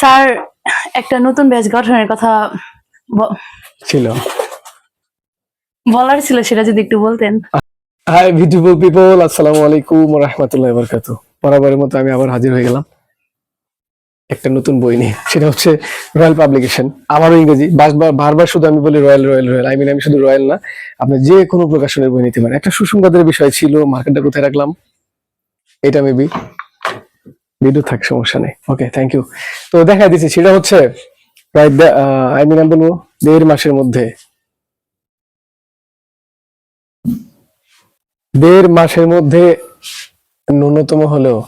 Sir একটা নতুন batch গঠনের কথা ছিল। বলার ছিল সেটা যদি একটু বলতেন। হাই বিউটিফুল পিপল আসসালামু আলাইকুম রহমতুল্লাহ বরকাত বরাবরের মতো আমি আবার হাজির হয়ে গেলাম। একটা নতুন বই নিয়ে সেটা হচ্ছে রয়্যাল পাবলিকেশন আমারও ইংরেজি। বারবার বারবার শুধু আমি বলি royal royal royal I mean আমি শুধু রয়্যাল না আপনি যে কোনো প্রকাশনের বই নিতে পারেন। একটা সুসংবাদের বিষয় ছিল মার্কেটটা কোথায় রাখলাম? এটা মেবি ভিডিও থাক, সমস্যা নেই। ওকে থ্যাংক ইউ তো দেখা দিচ্ছি, সেটা হচ্ছে প্রায় আই মিন বলব দেড় মাসের মধ্যে। দেড় মাসের মধ্যে ন্যূনতম হলেও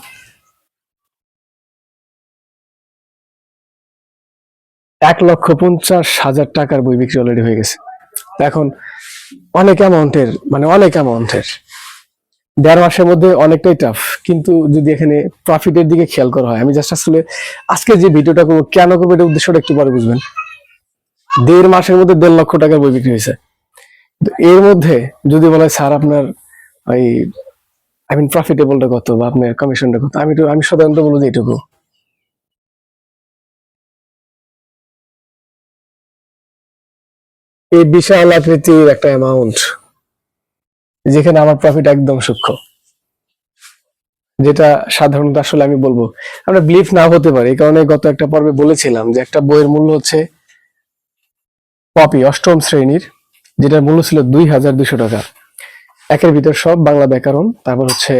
এক লক্ষ পঞ্চাশ হাজার টাকার বই বিক্রি অলরেডি হয়ে গেছে। এখন অনেক অ্যামাউন্টের মানে অনেক অ্যামাউন্টের দেড় মাসের মধ্যে অনেকটাই টাফ কিন্তু যদি এখানে প্রফিটের দিকে খেয়াল করা হয়, আমি জাস্ট আসলে আজকে যে ভিডিওটা করব, কেন করব এটা উদ্দেশ্যটা একটু পরে বুঝবেন। দেড় মাসের মধ্যে দেড় লক্ষ টাকার বই বিক্রি হয়েছে। এর মধ্যে যদি বলা হয় স্যার, আপনার ওই আই মিন প্রফিটেবলটা কত বা আপনার কমিশনটা কত? আমি আমি সাধারণত বলব যে এটুকু। এই বিশাল আকৃতির একটা অ্যামাউন্ট যেখানে আমার প্রফিট একদম সূক্ষ্ম। যেটা সাধারণত আসলে আমি বলব, আমরা বিলিভ না হতে পারে। এই কারণে গত একটা পর্বে বলেছিলাম যে একটা বইয়ের মূল্য হচ্ছে কপি অষ্টম শ্রেণির, যেটার মূল্য ছিল দুই হাজার দুশো টাকা। একের ভিতর সব বাংলা ব্যাকরণ, তারপর হচ্ছে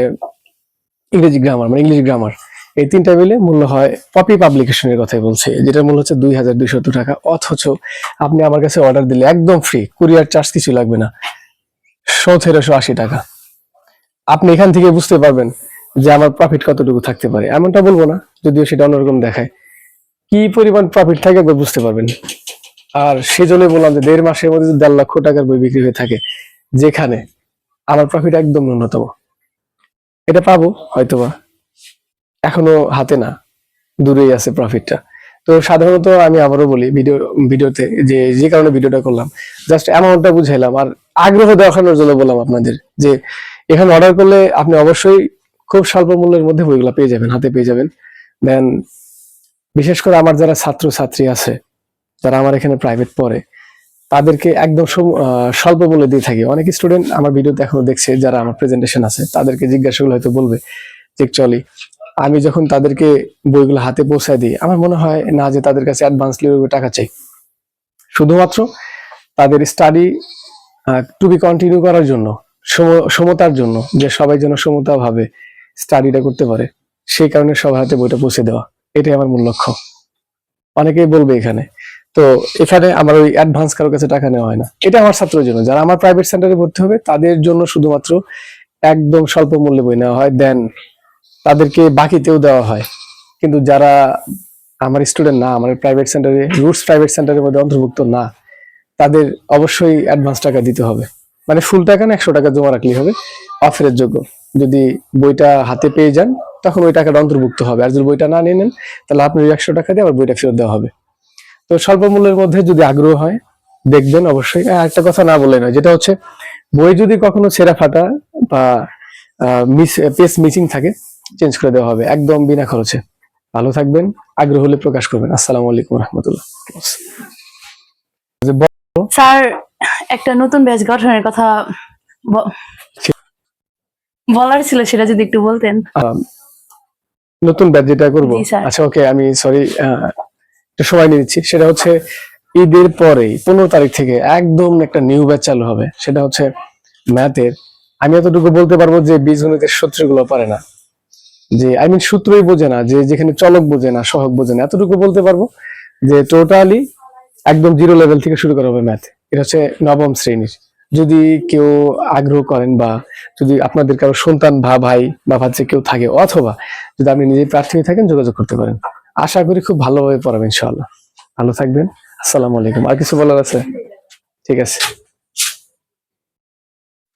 ইংরেজি গ্রামার মানে ইংলিশ গ্রামার এই তিনটা মিলে মূল্য হয় পপি পাবলিকেশনের কথাই বলছে, যেটার মূল্য হচ্ছে দুই হাজার দুইশত টাকা। অথচ আপনি আমার কাছে অর্ডার দিলে একদম ফ্রি কুরিয়ার চার্জ কিছু লাগবে না। সতেরোশো আশি টাকা। আপনি এখান থেকে বুঝতে পারবেন যে আমার প্রফিট কতটুকু থাকতে পারে? এমনটা বলব না, যদিও সেটা অন্যরকম দেখায়। কি পরিমাণ প্রফিট থাকে একবার বুঝতে পারবেন। আর সেজন্যই বললাম যে দেড় মাসের মধ্যে যদি দেড় লক্ষ টাকার বই বিক্রি হয়ে থাকে, যেখানে আমার প্রফিট একদম ন্যূনতম। এটা পাবো, হয়তোবা। এখনও হাতে না, দূরেই আছে প্রফিটটা তো সাধারণত আমি আবারও বলি, ভিডিও, ভিডিওতে যে যে কারণে ভিডিওটা করলাম জাস্ট অ্যামাউন্টটা বুঝাইলাম। আর আগ্রহ দেখানোর জন্য বললাম আপনাদের যে, এখানে অর্ডার করলে আপনি অবশ্যই খুব স্বল্প মূল্যের মধ্যে বইগুলো পেয়ে যাবেন, হাতে পেয়ে যাবেন। দেন বিশেষ করে আমার যারা ছাত্র ছাত্রী আছে, যারা আমার এখানে প্রাইভেট পড়ে, তাদেরকে একদম স্বল্প মূল্যে দিয়ে থাকি। অনেক স্টুডেন্ট আমার ভিডিওতে এখনও দেখছে, যারা আমার প্রেজেন্টেশন আছে, তাদেরকে জিজ্ঞাসা করলে হয়তো বলবে যে চলি আমি যখন তাদেরকে বইগুলো হাতে পৌঁছায় দিই, আমার মনে হয় না যে তাদের কাছে অ্যাডভান্স অ্যাডভান্সলি টাকা চাই। শুধুমাত্র তাদের স্টাডি টু বি কন্টিনিউ করার জন্য, সম- সমতার জন্য, যে সবাই যেন সমতা ভাবে। স্টাডিটা করতে পারে, সেই কারণে সবার হাতে বইটা পৌঁছে দেওয়া, এটাই আমার মূল লক্ষ্য। অনেকেই বলবে এখানে, তো এখানে আমার ওই অ্যাডভান্স কারোর কাছে টাকা নেওয়া হয় না। এটা আমার ছাত্রের জন্য, যারা আমার প্রাইভেট সেন্টারে ভর্তি হবে, তাদের জন্য শুধুমাত্র একদম স্বল্প মূল্যে বই নেওয়া হয় দেন তাদেরকে বাকিতেও দেওয়া হয়। কিন্তু যারা আমার স্টুডেন্ট না, আমার প্রাইভেট সেন্টারে রুটস প্রাইভেট সেন্টারের মধ্যে অন্তর্ভুক্ত না, তাদের অবশ্যই অ্যাডভান্স টাকা দিতে হবে। মানে ফুল টাকা না, একশো টাকা জমা রাখলেই হবে অফারের যোগ্য। যদি বইটা হাতে পেয়ে যান, তখন ওই টাকাটা অন্তর্ভুক্ত হবে। আর যদি বইটা না নিয়ে নেন, তাহলে আপনি একশো টাকা দিয়ে আবার বইটা ফেরত দেওয়া হবে। তো স্বল্প মূল্যের মধ্যে যদি আগ্রহ হয়, দেখবেন অবশ্যই। একটা কথা না বলে নয়, যেটা হচ্ছে, বই যদি কখনো ছেঁড়া ফাটা বা মিস পেস মিসিং থাকে চেঞ্জ করে দেওয়া হবে, একদম বিনা খরচে। ভালো থাকবেন, আগ্রহ হলে প্রকাশ করবেন। আসসালামু আলাইকুম রহমতুল্লাহ। স্যার, একটা নতুন ব্যাচ গঠনের কথা বলার ছিল সেটা যদি একটু বলতেন। নতুন ব্যাচ যেটা করব। আচ্ছা ওকে আমি সরি একটু সময় নিয়ে নিচ্ছি। সেটা হচ্ছে ঈদের পরেই পনেরো তারিখ থেকে একদম একটা নিউ ব্যাচ চালু হবে। সেটা হচ্ছে ম্যাথের আমি এতটুকু বলতে পারব যে বীজগণিতের সূত্রগুলো পারে না। যে আই মিন সূত্রই বোঝে না যে যেখানে চলক বোঝে না সহক বোঝে না। এতটুকু বলতে পারব যে টোটালি একদম জিরো লেভেল থেকে শুরু করা হবে ম্যাথ এটা হচ্ছে নবম শ্রেণির। যদি কেউ আগ্রহ করেন বা যদি আপনাদের কারও সন্তান ভা ভাই বা ভাচ্ছে কেউ থাকে, অথবা যদি আপনি নিজে প্রার্থী হয়ে থাকেন, যোগাযোগ করতে পারেন। আশা করি খুব ভালোভাবে পড়াবেন ইনশাআল্লাহ। ভালো থাকবেন। আসসালামু আলাইকুম। আর কিছু বলার আছে? ঠিক আছে।